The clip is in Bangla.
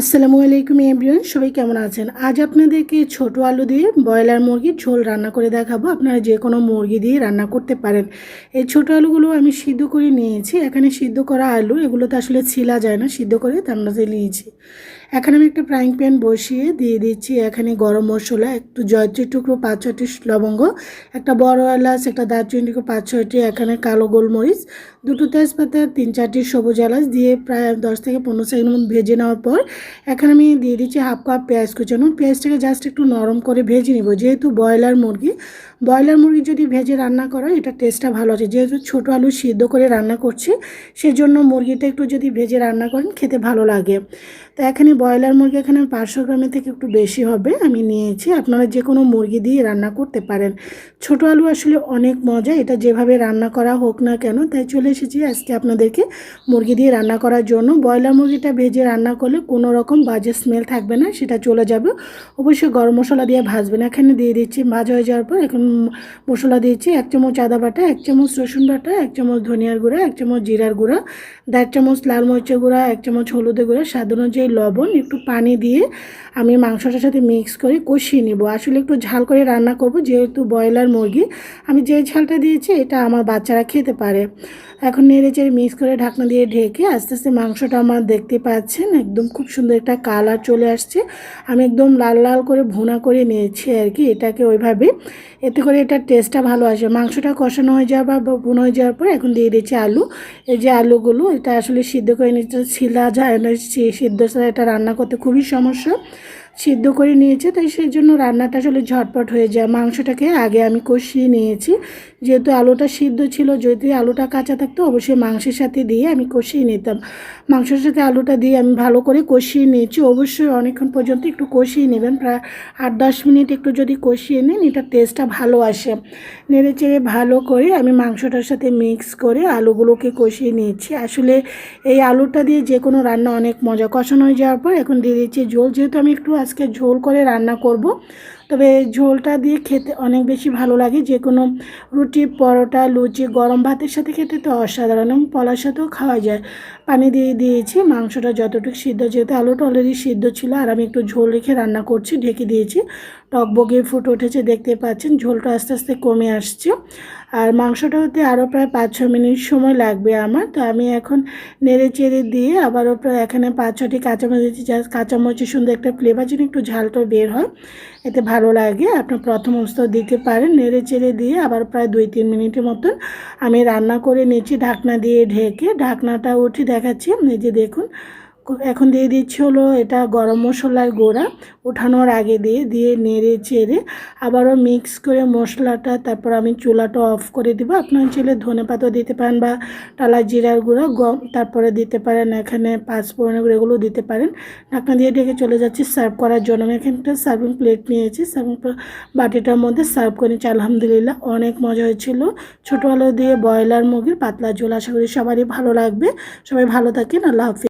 আসসালামু আলাইকুম এভরিওয়ান, সবাই কেমন আছেন? আজ আপনাদেরকে ছোট আলু দিয়ে ব্রয়লার মুরগির ঝোল রান্না করে দেখাবো। আপনারা যে কোনো মুরগি দিয়ে রান্না করতে পারেন। এই ছোট আলুগুলো আমি সিদ্ধ করে নিয়েছি। এখানে সিদ্ধ করা আলু এগুলো তো আসলে ছিলা যায় না, সিদ্ধ করে আমরা নিয়েছি। এখানে আমি একটা ফ্রাইং প্যান বসিয়ে দিয়ে দিচ্ছি। এখানে গরম মশলা, একটু জয়ত্রী টুকরো, পাঁচ ছয়টি লবঙ্গ, একটা বড় এলাচ, একটা দারচিনি টুকরো, পাঁচ ছয়টি এখানে কালো গোলমরিচ, দুটো তেজপাতা, তিন চারটি সবুজ এলাচ দিয়ে প্রায় দশ থেকে পনেরো সেকেন্ড মতো ভেজে নেওয়ার পর এখানে আমি দিয়ে দিচ্ছি হাফ কাপ পেঁয়াজ কুচানো। পেঁয়াজটাকে জাস্ট একটু নরম করে ভেজে নিব। যেহেতু ব্রয়লার মুরগি ব্রয়লার মুরগি যদি ভেজে রান্না করা এটা টেস্টটা ভালো আছে। যেহেতু ছোটো আলু সিদ্ধ করে রান্না করছি, সেজন্য মুরগিটা একটু যদি ভেজে রান্না করেন, খেতে ভালো লাগে। তো এখানে ব্রয়লার মুরগি এখানে পাঁচশো গ্রামের থেকে একটু বেশি হবে, আমি নিয়েছি। আপনারা যে কোনো মুরগি দিয়ে রান্না করতে পারেন। ছোট আলু আসলে অনেক মজা, এটা যেভাবে রান্না করা হোক না কেন, তাই চলে এসেছি আজকে আপনাদেরকে মুরগি দিয়ে রান্না করার জন্য। ব্রয়লার মুরগিটা ভেজে রান্না করলে কোনো রকম বাজে স্মেল থাকবে না, সেটা চলে যাবে। অবশ্যই গরম মশলা দিয়ে ভাজবেন। এখানে দিয়ে দিচ্ছি ভাজা হয়ে যাওয়ার পর এখন মশলা দিয়েছি এক চামচ আদা বাটা, এক চামচ রসুন বাটা, এক চামচ ধনিয়ার গুঁড়া, এক চামচ জিরার গুঁড়া, দেড় চামচ লাল মরিচের গুঁড়া, এক চামচ হলুদের গুঁড়া। স্বাদ অনুযায়ী লবণ, একটু পানি দিয়ে আমি মাংসটার সাথে মিক্স করে কষিয়ে নেব। আসলে একটু ঝাল করে রান্না করব, যেহেতু ব্রয়লার মুরগি। আমি যে ঝালটা দিয়েছি, এটা আমার বাচ্চারা খেতে পারে। এখন নেড়ে চেড়ে মিক্স করে ঢাকনা দিয়ে ঢেকে আস্তে আস্তে মাংসটা আমার দেখতে পাচ্ছেন, একদম খুব সুন্দর একটা কালার চলে আসছে। আমি একদম লাল লাল করে ভুনা করে নিয়েছি আর কি, এটাকে ওইভাবে। এতে করে এটার টেস্টটা ভালো আসে। মাংসটা কষানো হয়ে যাওয়া বা ভুনা হয়ে যাওয়ার পর এখন দিয়ে দিয়েছি আলু। এই যে আলুগুলো, এটা আসলে সিদ্ধ করে নিতে ছিলা যায় না সিদ্ধ ছাড়া এটা রান্না করতে খুবই সমস্যা। সিদ্ধ করে নিয়েছে, তাই সেই জন্য রান্নাটা আসলে ঝটপট হয়ে যায়। মাংসটাকে আগে আমি কষিয়ে নিয়েছি। যেহেতু আলুটা সিদ্ধ ছিল, যদি আলুটা কাঁচা থাকতো অবশ্যই মাংসের সাথে দিয়ে আমি কষিয়ে নিতাম। মাংসের সাথে আলুটা দিয়ে আমি ভালো করে কষিয়ে নিয়েছি। অবশ্যই অনেকক্ষণ পর্যন্ত একটু কষিয়ে নেবেন, প্রায় আট দশ মিনিট একটু যদি কষিয়ে নেন, এটা টেস্টটা ভালো আসে। নেড়ে চেড়ে ভালো করে আমি মাংসটার সাথে মিক্স করে আলুগুলোকে কষিয়ে নিয়েছি। আসলে এই আলুটা দিয়ে যে কোনো রান্না অনেক মজা। কষানো হয়ে যাওয়ার পর এখন দিয়ে দিচ্ছি ঝোল। যেহেতু আমি একটু আজকে ঝোল করে রান্না করব। তবে ঝোলটা দিয়ে খেতে অনেক বেশি ভালো লাগে। যে কোনো রুটি, পরোটা, লুচি, গরম ভাতের সাথে খেতে তো অসাধারণ এবং পলার সাথেও খাওয়া যায়। পানি দিয়ে দিয়েছি, মাংসটা যতটুকু সিদ্ধ, যেহেতু আলুটা অলরেডি সিদ্ধ ছিল, আর আমি একটু ঝোল রেখে রান্না করছি, ঢেকে দিয়েছি। টকবগে ফুটে উঠেছে, দেখতে পাচ্ছেন, ঝোলটা আস্তে আস্তে কমে আসছে। আর মাংসটা হতে আরও প্রায় পাঁচ ছ মিনিট সময় লাগবে আমার। তো আমি এখন নেড়ে চেড়ে দিয়ে আবারও প্রায় এখানে পাঁচ ছটি কাঁচামরিচ কাঁচামরিচের সুন্দর একটা ফ্লেভার যেন একটু ঝালটা বের হয়। এতে ভালো লাগে, আপনি প্রথম অবস্থা দিতে পারেন, নেড়ে চেড়ে দিয়ে আবার প্রায় দুই তিন মিনিটের মতন আমি রান্না করে নিচ্ছি, ঢাকনা দিয়ে ঢেকে, ঢাকনাটা উঠে দেখাচ্ছি, এই যে দেখুন এখন দিয়ে দিচ্ছি হলো এটা গরম মশলার গুঁড়া। ওঠানোর আগে দিয়ে দিয়ে নেড়ে চেড়ে আবারও মিক্স করে মশলাটা, তারপর আমি চুলাটা অফ করে দিব। আপনার ছেলে ধনে পাতা দিতে পারেন বা টালা জিরার গুঁড়া, গম, তারপরে দিতে পারেন এখানে পাঁচফোড়নের গুঁড়ো এগুলো দিতে পারেন। ঢাকনা দিয়ে ঢেকে চলে যাচ্ছি সার্ভ করার জন্য। আমি এখানে একটা সার্ভিং প্লেট নিয়েছি। সার্ভিং বাটিটার মধ্যে সার্ভ করে নিচ্ছি, আলহামদুলিল্লাহ। অনেক মজা হয়েছিল। ছোটো আলো দিয়ে ব্রয়লার মুরগির পাতলা ঝোল, আশা করি সবারই ভালো লাগবে। সবাই ভালো থাকেন, আল্লাহ হাফিজ।